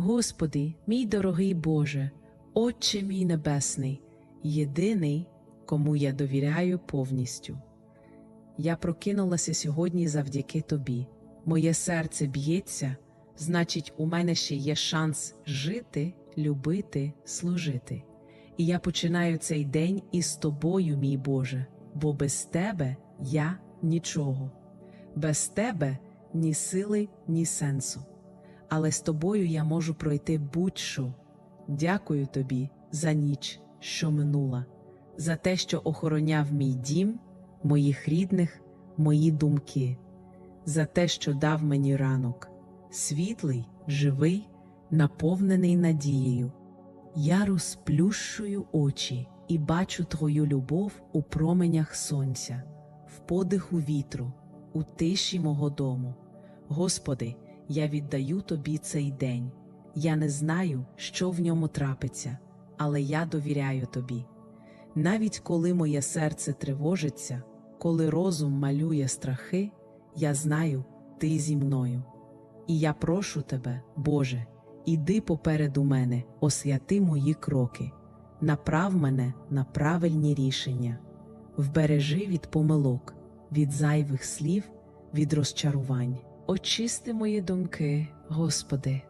Господи, мій дорогий Боже, Отче мій Небесний, єдиний, кому я довіряю повністю. Я прокинулася сьогодні завдяки Тобі. Моє серце б'ється, значить, у мене ще є шанс жити, любити, служити. І я починаю цей день із тобою, мій Боже, бо без тебе я нічого, без тебе ні сили, ні сенсу. Але з тобою я можу пройти будь-що. Дякую тобі за ніч, що минула, за те, що охороняв мій дім, моїх рідних, мої думки, за те, що дав мені ранок, світлий, живий, наповнений надією. Я розплющую очі і бачу твою любов у променях сонця, в подиху вітру, у тиші мого дому. Господи, я віддаю тобі цей день. Я не знаю, що в ньому трапиться, але я довіряю тобі. Навіть коли моє серце тривожиться, коли розум малює страхи, я знаю, ти зі мною. І я прошу тебе, Боже, іди попереду мене, освяти мої кроки, направ мене на правильні рішення, вбережи від помилок, від зайвих слів, від розчарувань. Очисти мої думки, Господи,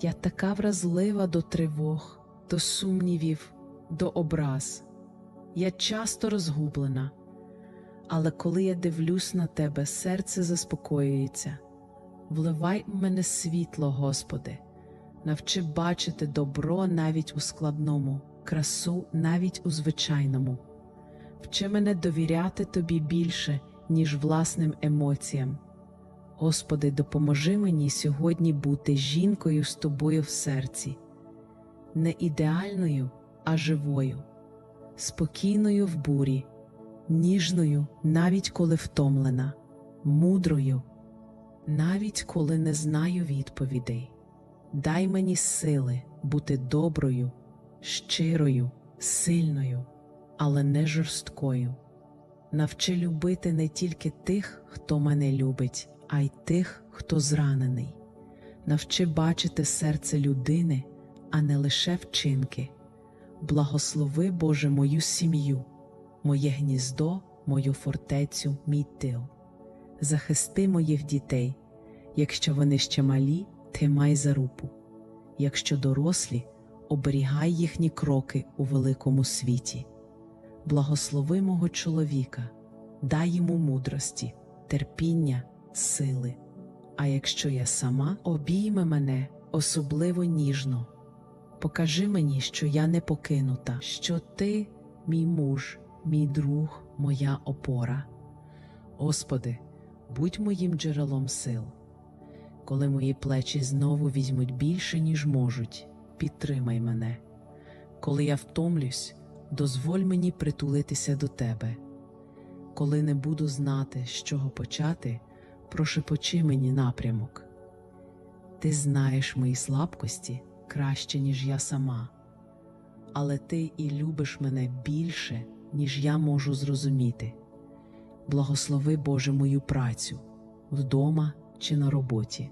я така вразлива до тривог, до сумнівів, до образ. Я часто розгублена, але коли я дивлюсь на Тебе, серце заспокоюється. Вливай у мене світло, Господи, навчи бачити добро навіть у складному, красу навіть у звичайному. Вчи мене довіряти Тобі більше, ніж власним емоціям. Господи, допоможи мені сьогодні бути жінкою з тобою в серці, не ідеальною, а живою, спокійною в бурі, ніжною, навіть коли втомлена, мудрою, навіть коли не знаю відповідей. Дай мені сили бути доброю, щирою, сильною, але не жорсткою. Навчи любити не тільки тих, хто мене любить, а й тих, хто зранений. Навчи бачити серце людини, а не лише вчинки. Благослови, Боже, мою сім'ю, моє гніздо, мою фортецю, мій тил. Захисти моїх дітей, якщо вони ще малі, тримай за руку. Якщо дорослі, оберігай їхні кроки у великому світі. Благослови мого чоловіка, дай йому мудрості, терпіння, сили. А якщо я сама, обійме мене особливо ніжно. Покажи мені, що я не покинута, що ти, мій муж, мій друг, моя опора. Господи, будь моїм джерелом сил. Коли мої плечі знову візьмуть більше, ніж можуть, підтримай мене. Коли я втомлюсь, дозволь мені притулитися до тебе. Коли не буду знати, з чого почати, прошепочи мені напрямок. Ти знаєш мої слабкості краще, ніж я сама, але ти і любиш мене більше, ніж я можу зрозуміти. Благослови Боже мою працю вдома чи на роботі.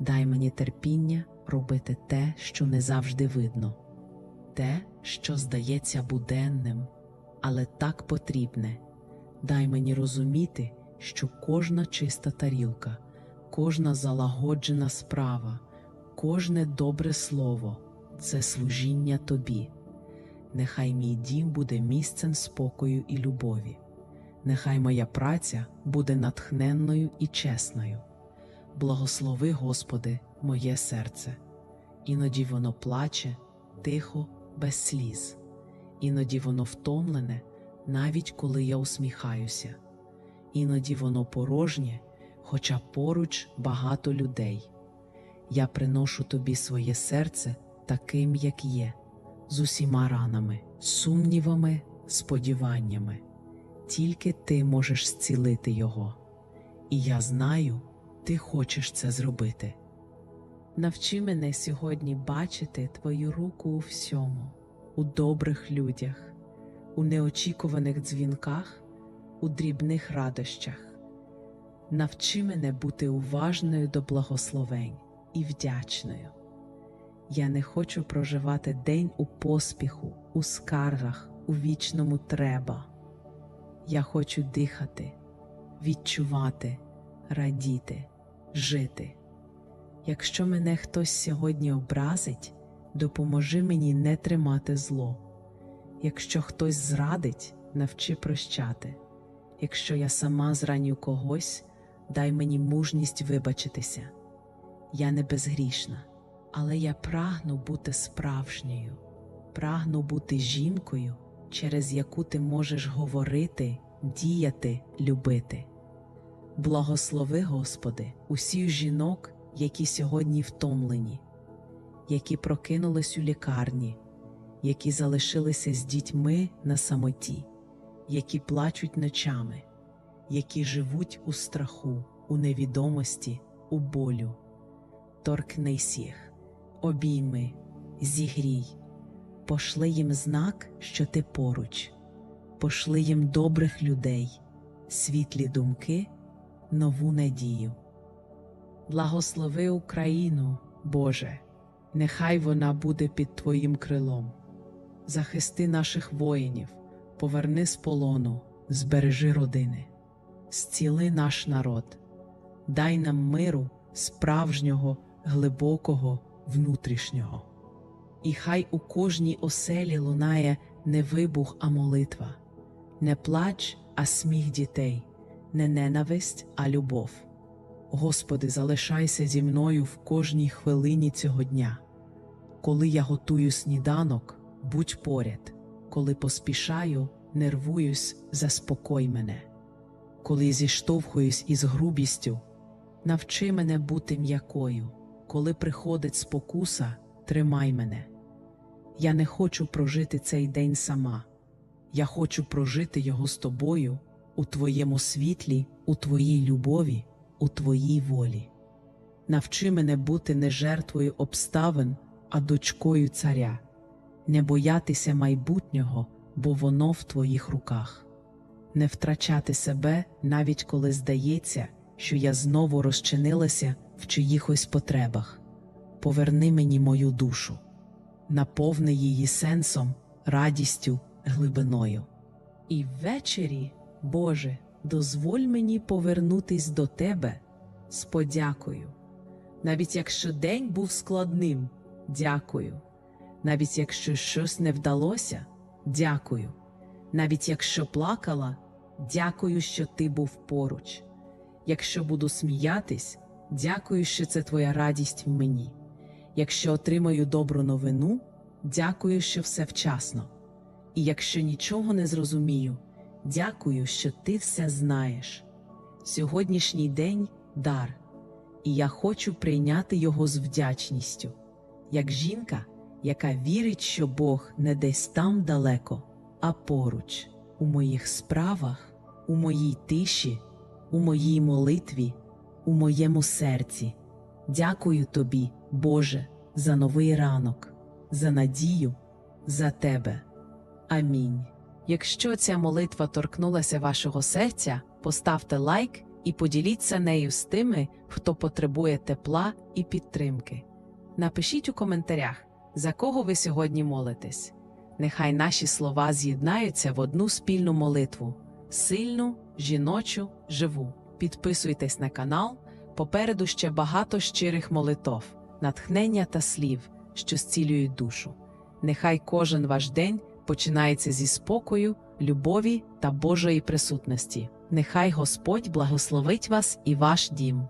Дай мені терпіння робити те, що не завжди видно, те, що здається буденним, але так потрібне. Дай мені розуміти, що кожна чиста тарілка, кожна залагоджена справа, кожне добре слово це служіння тобі. Нехай мій дім буде місцем спокою і любові. Нехай моя праця буде натхненною і чесною. Благослови, Господи, моє серце. Іноді воно плаче, тихо, без сліз, іноді воно втомлене, навіть коли я усміхаюся, іноді воно порожнє, хоча поруч багато людей. Я приношу тобі своє серце таким, як є, з усіма ранами, сумнівами, сподіваннями. Тільки ти можеш зцілити його, і я знаю, ти хочеш це зробити. Навчи мене сьогодні бачити твою руку у всьому, у добрих людях, у неочікуваних дзвінках, у дрібних радощах. Навчи мене бути уважною до благословень і вдячною. Я не хочу проживати день у поспіху, у скаргах, у вічному треба. Я хочу дихати, відчувати, радіти, жити. Якщо мене хтось сьогодні образить, допоможи мені не тримати зло. Якщо хтось зрадить, навчи прощати. Якщо я сама зраню когось, дай мені мужність вибачитися. Я не безгрішна, але я прагну бути справжньою, прагну бути жінкою, через яку ти можеш говорити, діяти, любити. Благослови, Господи, усіх жінок, які сьогодні втомлені, які прокинулись у лікарні, які залишилися з дітьми на самоті, які плачуть ночами, які живуть у страху, у невідомості, у болю. Торкнись їх, обійми, зігрій, пошли їм знак, що ти поруч, пошли їм добрих людей, світлі думки, нову надію. Благослови Україну, Боже, нехай вона буде під Твоїм крилом. Захисти наших воїнів, поверни з полону, збережи родини, зціли наш народ, дай нам миру справжнього, глибокого, внутрішнього. І хай у кожній оселі лунає не вибух, а молитва, не плач, а сміх дітей, не ненависть, а любов. Господи, залишайся зі мною в кожній хвилині цього дня. Коли я готую сніданок, будь поряд, коли поспішаю, нервуюсь, заспокой мене. Коли зіштовхуюсь із грубістю, навчи мене бути м'якою. Коли приходить спокуса, тримай мене. Я не хочу прожити цей день сама. Я хочу прожити його з тобою у твоєму світлі, у твоїй любові, у твоїй волі. Навчи мене бути не жертвою обставин, а дочкою царя, не боятися майбутнього, бо воно в твоїх руках, не втрачати себе, навіть коли здається, що я знову розчинилася в чиїхось потребах. Поверни мені мою душу, наповни її сенсом, радістю, глибиною. І ввечері, Боже, дозволь мені повернутись до Тебе з подякою. Навіть якщо день був складним, дякую. Навіть якщо щось не вдалося, дякую. Навіть якщо плакала, дякую, що ти був поруч. Якщо буду сміятись, дякую, що це твоя радість в мені. Якщо отримаю добру новину, дякую, що все вчасно. І якщо нічого не зрозумію, дякую, що ти все знаєш. Сьогоднішній день дар, і я хочу прийняти його з вдячністю, як жінка, яка вірить, що Бог не десь там далеко, а поруч, у моїх справах, у моїй тиші, у моїй молитві, у моєму серці. Дякую тобі, Боже, за новий ранок, за надію, за тебе. Амінь. Якщо ця молитва торкнулася вашого серця, поставте лайк і поділіться нею з тими, хто потребує тепла і підтримки. Напишіть у коментарях, за кого ви сьогодні молитесь. Нехай наші слова з'єднаються в одну спільну молитву сильну, жіночу, живу. Підписуйтесь на канал. Попереду ще багато щирих молитов, натхнення та слів, що зцілюють душу. Нехай кожен ваш день починається зі спокою, любові та Божої присутності. Нехай Господь благословить вас і ваш дім.